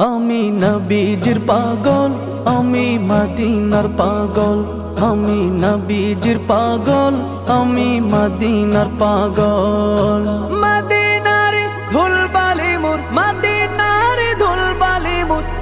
আমি নবীজির পাগল আমি মদিনার পাগল। আমি নবীজির পাগল আমি মদিনার পাগল।